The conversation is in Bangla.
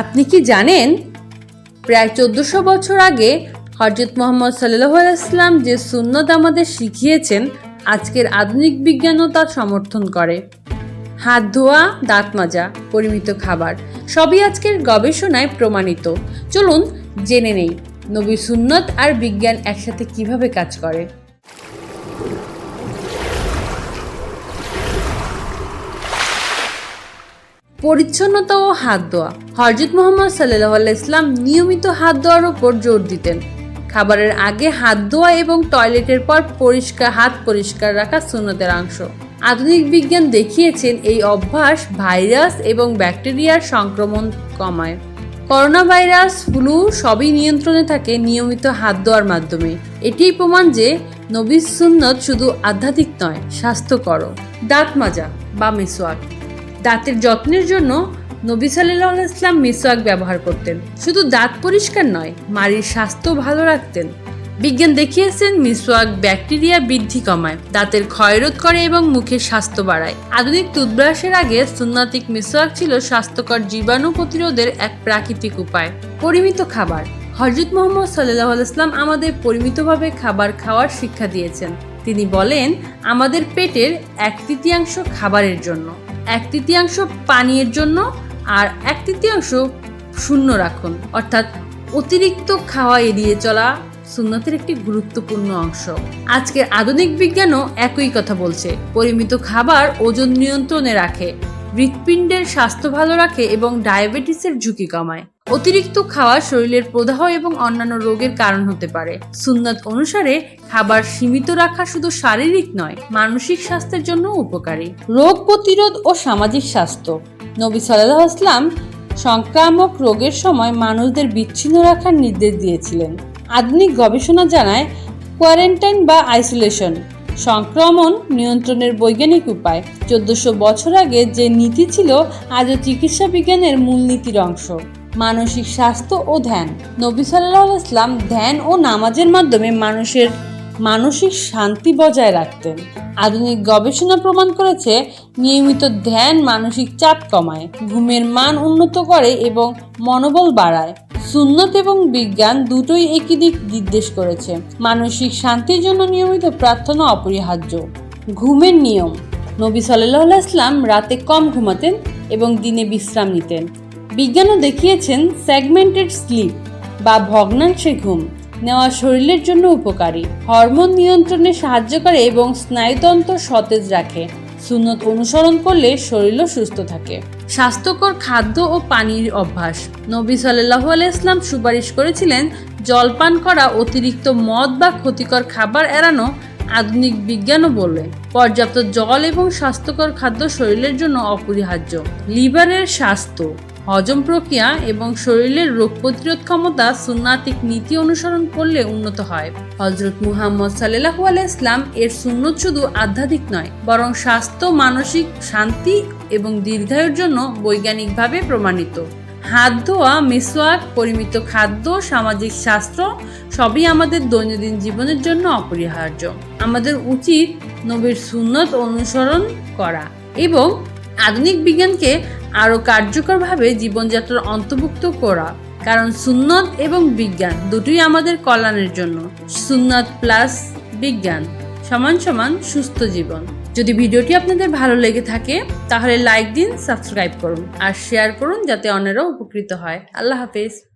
আপনি কি জানেন, প্রায় চোদ্দশো বছর আগে হজরত মোহাম্মদ সাল্লাহ ইসলাম যে সুন্নত আমাদের শিখিয়েছেন, আজকের আধুনিক বিজ্ঞানও তা সমর্থন করে। হাত ধোয়া, দাঁত মাজা, পরিমিত খাবার, সবই আজকের গবেষণায় প্রমাণিত। চলুন জেনে নেই, নবী সুন্নত আর বিজ্ঞান একসাথে কীভাবে কাজ করে। পরিচ্ছন্নতা ও হাত ধোয়া। হরজিত মোহাম্মদ সাল্লাহ ইসলাম নিয়মিত হাত ধোয়ার ওপর জোর দিতেন। খাবারের আগে হাত ধোয়া এবং টয়লেটের পর পরিষ্কার, হাত পরিষ্কার রাখা সুন্নতের অংশ। আধুনিক বিজ্ঞান দেখিয়েছেন এই অভ্যাস ভাইরাস এবং ব্যাকটেরিয়ার সংক্রমণ কমায়। করোনা ভাইরাস, ফ্লু সবই নিয়ন্ত্রণে থাকে নিয়মিত হাত ধোয়ার মাধ্যমে। এটিই প্রমাণ যে নবী সুন্নত শুধু আধ্যাত্মিক নয় স্বাস্থ্যকর দাঁত মাজা বা মিসওয়াক দাঁতের যত্নের জন্য নবী সাল্লাহ ইসলাম মিসওয়াক ব্যবহার করতেন। শুধু দাঁত পরিষ্কার নয়, মাড়ির স্বাস্থ্য ভালো রাখতেন। বিজ্ঞান দেখিয়েছেন মিসওয়াক ব্যাকটেরিয়া বৃদ্ধি কমায়, দাঁতের ক্ষয়রোধ করে এবং মুখের স্বাস্থ্য বাড়ায়। আধুনিক টুথব্রাশের আগে সুন্নাতিক মিসওয়াক ছিল স্বাস্থ্যকর জীবাণু প্রতিরোধের এক প্রাকৃতিক উপায়। পরিমিত খাবার। হজরত মোহাম্মদ সাল্লাহ ইসলাম আমাদের পরিমিতভাবে খাবার খাওয়ার শিক্ষা দিয়েছেন। তিনি বলেন, আমাদের পেটের এক তৃতীয়াংশ খাবারের জন্য। এক তৃতীয়াংশ পানীয়ের জন্য আর এক তৃতীয়াংশ শূন্য রাখুন। অর্থাৎ অতিরিক্ত খাওয়া এড়িয়ে চলা সুন্নতের একটি গুরুত্বপূর্ণ অংশ। আজকের আধুনিক বিজ্ঞানও একই কথা বলছে। পরিমিত খাবার ওজন নিয়ন্ত্রণে রাখে, হৃৎপিণ্ডের স্বাস্থ্য ভালো রাখে এবং ডায়াবেটিসের ঝুঁকি কমায়। অতিরিক্ত খাওয়া শরীরের প্রদাহ এবং অন্যান্য রোগের কারণ হতে পারে। সুন্নত অনুসারে, খাবার সীমিত রাখা শুধু শারীরিক নয়, মানসিক স্বাস্থ্যের জন্য উপকারী। রোগ প্রতিরোধ ও সামাজিক স্বাস্থ্য। নবী সাল্লাহ আসলাম সংক্রামক রোগের সময় মানুষদের বিচ্ছিন্ন রাখার নির্দেশ দিয়েছিলেন। আধুনিক গবেষণা জানায়, কোয়ারেন্টাইন বা আইসোলেশন সংক্রমণ নিয়ন্ত্রণের বৈজ্ঞানিক উপায়। চোদ্দশো বছর আগে যে নীতি ছিল, আজও চিকিৎসা বিজ্ঞানের মূলনীতির অংশ। মানসিক স্বাস্থ্য ও ধ্যান। নবী সাল্লাহ ইসলাম ধ্যান ও নামাজের মাধ্যমে মানুষের মানসিক শান্তি বজায় রাখতেন। আধুনিক গবেষণা প্রমাণ করেছে, নিয়মিত ধ্যান মানসিক চাপ কমায়, ঘুমের মান উন্নত করে এবং মনোবল বাড়ায়। সুন্নত এবং বিজ্ঞান দুটোই একই দিক নির্দেশ করেছে। মানসিক শান্তির জন্য নিয়মিত প্রার্থনা অপরিহার্য। ঘুমের নিয়ম। নবী সাল্লাহ ইসলাম রাতে কম ঘুমাতেন এবং দিনে বিশ্রাম নিতেন। বিজ্ঞানও দেখিয়েছেন সেগমেন্টেড স্লিপ বা ভগ্নাংশে ঘুম নেওয়া শরীরের জন্য উপকারী। হরমোন নিয়ন্ত্রণে সাহায্য করে এবং স্নায়ুতন্ত্র সতেজ রাখে। সুন্নত অনুসরণ করলে শরীরও সুস্থ থাকে। স্বাস্থ্যকর খাদ্য ও পানির অভ্যাস। নবী সাল্লাহ ইসলাম সুপারিশ করেছিলেন জলপান করা, অতিরিক্ত মদ বা ক্ষতিকর খাবার এড়ানো, আধুনিক বিজ্ঞানও বলে পর্যাপ্ত জল এবং স্বাস্থ্যকর খাদ্য শরীরের জন্য অপরিহার্য। লিভারের স্বাস্থ্য। হজম প্রক্রিয়া এবং শরীরের রোগ প্রতিরোধ ক্ষমতা সুন্নাতিক নীতি অনুসরণ করলে উন্নত হয়। হজরত মুহাম্মদ সাল্লাহু ইসলাম এর সুন্নত শুধু আধ্যাত্মিক নয়, বরং স্বাস্থ্য, মানসিক শান্তি এবং দীর্ঘায়ুর জন্য বৈজ্ঞানিকভাবে প্রমাণিত। হাত ধোয়া মিসওয়াক, পরিমিত খাদ্য, সামাজিক শাস্ত্র সবই আমাদের দৈনন্দিন জীবনের জন্য অপরিহার্য। আমাদের উচিত নবীর সুন্নত অনুসরণ করা এবং আধুনিক বিজ্ঞানকে আরও কার্যকরভাবে জীবনযাত্রার অন্তর্ভুক্ত করা। কারণ সুন্নত এবং বিজ্ঞান দুটোই আমাদের কল্যাণের জন্য। সুন্নত প্লাস বিজ্ঞান সমান সমান সুস্থ জীবন। যদি ভিডিওটি আপনাদের ভালো লেগে থাকে, তাহলে লাইক দিন, সাবস্ক্রাইব করুন আর শেয়ার করুন যাতে অন্যেরও উপকৃত হয়। আল্লাহ হাফেজ।